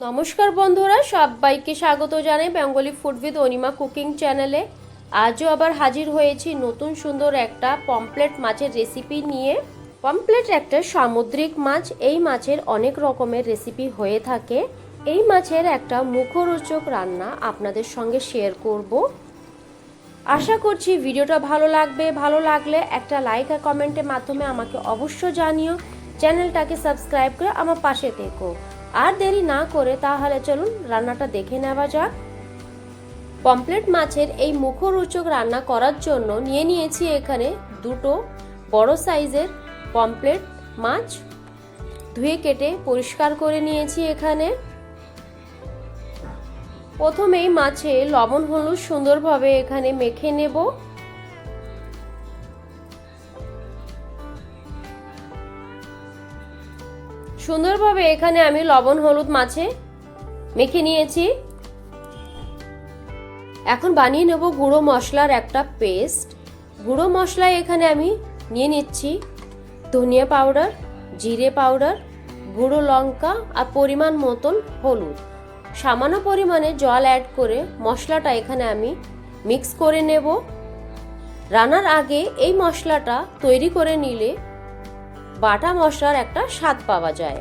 নমস্কার বন্ধুরা, সবাইকে স্বাগত জানাই Bengali food with Anima cooking চ্যানেলে। আজও আবার হাজির হয়েছি নতুন সুন্দর একটা পমপ্লেট মাছের রেসিপি নিয়ে। পমপ্লেট একটা সামুদ্রিক মাছ, এই মাছের অনেক রকমের রেসিপি হয়ে থাকে। এই মাছের একটা মুখরোচক রান্না আপনাদের সঙ্গে শেয়ার করব। আশা করছি ভিডিওটা ভালো লাগবে। ভালো লাগলে একটা লাইক আর কমেন্টের মাধ্যমে আমাকে অবশ্য জানিও। চ্যানেলটাকে সাবস্ক্রাইব করে আমার পাশে থেকো। আর দেরি না করে তাহলে চলুন রান্নাটা দেখে নেওয়া যাক। পমপ্লেট মাছের এই মুখরোচক রান্না করার জন্য নিয়ে নিয়েছি এখানে দুটো বড় সাইজের পমপ্লেট মাছ। ধুয়ে কেটে পরিষ্কার করে নিয়েছি এখানে। প্রথমেই মাছে লবণ হলুদ সুন্দরভাবে এখানে মেখে নেব। সুন্দরভাবে এখানে আমি লবণ, হলুদ মাছে মেখে নিয়েছি। এখন বানিয়ে নেব গুঁড়ো মশলার একটা পেস্ট। গুঁড়ো মশলায় এখানে আমি নিয়ে নিচ্ছি। ধনিয়া পাউডার, জিরে পাউডার, গুঁড়ো লঙ্কা আর পরিমাণ মতন হলুদ। সামান্য পরিমাণে জল অ্যাড করে মশলাটা এখানে আমি মিক্স করে নেব। রান্নার আগে এই মশলাটা তৈরি করে নিলে বাটা মশলার একটা স্বাদ পাওয়া যায়।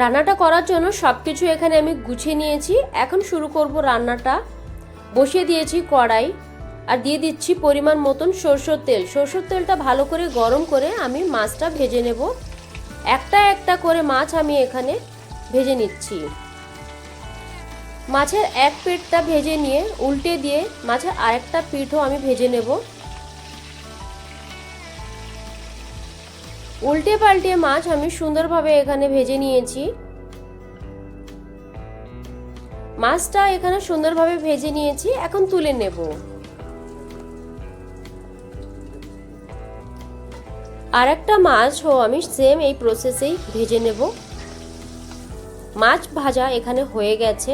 রান্নাটা করার জন্য সব কিছু এখানে আমি গুছিয়ে নিয়েছি। এখন শুরু করব রান্নাটা। বসিয়ে দিয়েছি কড়াই আর দিয়ে দিচ্ছি পরিমাণ মতন সরষের তেল। সরষের তেলটা ভালো করে গরম করে আমি মাছটা ভেজে নেব। একটা একটা করে মাছ আমি এখানে ভেজে নিচ্ছি। মাছের এক পিঠটা ভেজে নিয়ে উল্টে দিয়ে মাছের আরেকটা পিঠও আমি ভেজে নেব। উল্টে পাল্টে মাছ আমি সুন্দরভাবে এখানে ভেজে নিয়েছি। মাছটা এখানে সুন্দরভাবে ভেজে নিয়েছি, এখন তুলে নেব। আর একটা মাছও আমি সেম এই প্রসেসেই ভেজে নেব। মাছ ভাজা এখানে হয়ে গেছে।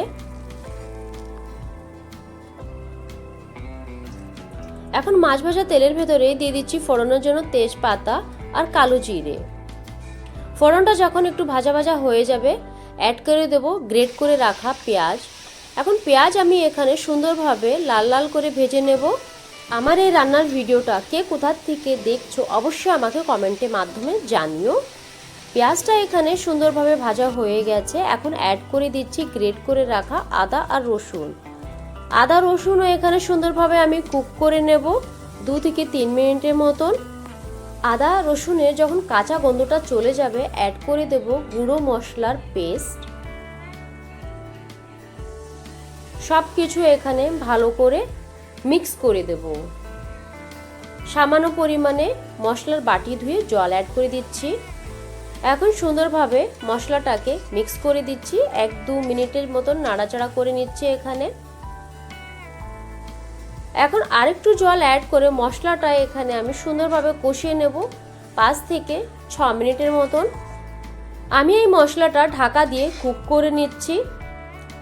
এখন মাছ ভাজা তেলের ভেতরে দিয়ে দিচ্ছি ফোড়নের জন্য তেজপাতা। আর কালো জিরে। ফোড়নটা যখন একটু ভাজা ভাজা হয়ে যাবে অ্যাড করে দেব গ্রেট করে রাখা পেঁয়াজ। এখন পেঁয়াজ আমি এখানে সুন্দরভাবে লাল লাল করে ভেজে নেব। আমার এই রান্নার ভিডিওটা কে কোথার থেকে দেখছ অবশ্যই আমাকে কমেন্টের মাধ্যমে জানিও। পেঁয়াজটা এখানে সুন্দরভাবে ভাজা হয়ে গেছে। এখন অ্যাড করে দিচ্ছি গ্রেট করে রাখা আদা আর রসুন। আদা রসুনও এখানে সুন্দরভাবে আমি কুক করে নেব, দু থেকে তিন মিনিটের মতন। আদা রসুনের যখন কাঁচা গন্ধটা চলে যাবে অ্যাড করে দেব গুঁড়ো মশলার পেস্ট সব কিছু এখানে ভালো করে মিক্স করে দেব। সামান্য পরিমাণে মশলার বাটি ধুয়ে জল অ্যাড করে দিচ্ছি। এখন সুন্দরভাবে মশলাটাকে মিক্স করে দিচ্ছি। এক দু মিনিটের মতন নাড়াচাড়া করে নিচ্ছি এখানে। এখন আরেকটু জল অ্যাড করে মশলাটা এখানে আমি সুন্দরভাবে কষিয়ে নেব পাঁচ থেকে ছ মিনিটের মতন। আমি এই মশলাটা ঢাকা দিয়ে কুক করে নিচ্ছি।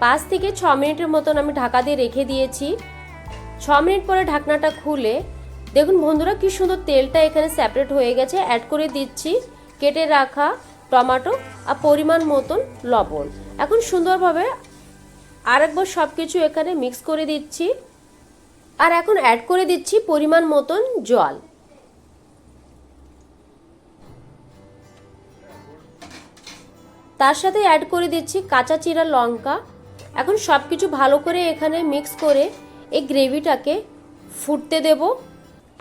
পাঁচ থেকে ছ মিনিটের মতন আমি ঢাকা দিয়ে রেখে দিয়েছি। ছ মিনিট পরে ঢাকনাটা খুলে, দেখুন বন্ধুরা কি সুন্দর তেলটা এখানে সেপারেট হয়ে গেছে অ্যাড করে দিচ্ছি। কেটে রাখা টমাটো আর পরিমাণ মতন লবণ। এখন সুন্দরভাবে আরেকবার সব কিছু এখানে মিক্স করে দিচ্ছি। আর এখন অ্যাড করে দিচ্ছি পরিমাণ মতন জল। তার সাথে অ্যাড করে দিচ্ছি কাঁচা চিরা লঙ্কা। এখন সব কিছু ভালো করে এখানে মিক্স করে এই গ্রেভিটাকে ফুটতে দেব।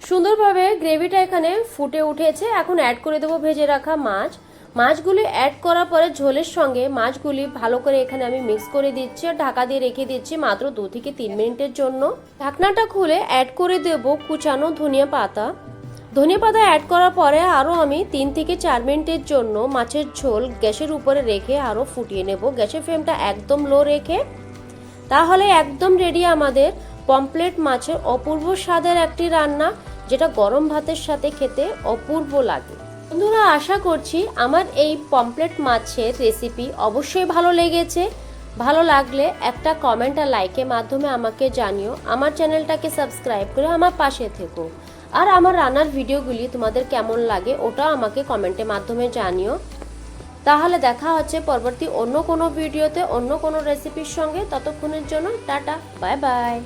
সুন্দরভাবে গ্রেভিটা এখানে ফুটে উঠেছে। এখন অ্যাড করে দেবো ভেজে রাখা মাছ। মাছগুলি অ্যাড করার পরে ঝোলের সঙ্গে মাছগুলি ভালো করে এখানে আমি মিক্স করে দিচ্ছি আর ঢাকা দিয়ে রেখে দিচ্ছি মাত্র দু থেকে তিন মিনিটের জন্য। ঢাকনাটা খুলে অ্যাড করে দেব কুচানো ধনিয়া পাতা। ধনিয়া পাতা অ্যাড করার পরে আরও আমি তিন থেকে চার মিনিটের জন্য মাছের ঝোল গ্যাসের উপরে রেখে আরও ফুটিয়ে নেব। গ্যাসের ফ্লেমটা একদম লো রেখে। তাহলে একদম রেডি আমাদের পমপ্লেট মাছের অপূর্ব স্বাদের একটি রান্না, যেটা গরম ভাতের সাথে খেতে অপূর্ব লাগে। বন্ধুরা, আশা করছি আমার এই পমপ্লেট মাছের রেসিপি অবশ্যই ভালো লেগেছে। ভালো লাগলে একটা কমেন্ট আর লাইকের মাধ্যমে আমাকে জানিও। আমার চ্যানেলটাকে সাবস্ক্রাইব করে আমার পাশে থেকো। আর আমার রান্নার ভিডিওগুলি তোমাদের কেমন লাগে ওটা আমাকে কমেন্টের মাধ্যমে জানিও। তাহলে দেখা হচ্ছে পরবর্তী অন্য কোনো ভিডিওতে, অন্য কোনো রেসিপির সঙ্গে। ততক্ষণের জন্য টাটা বাই বাই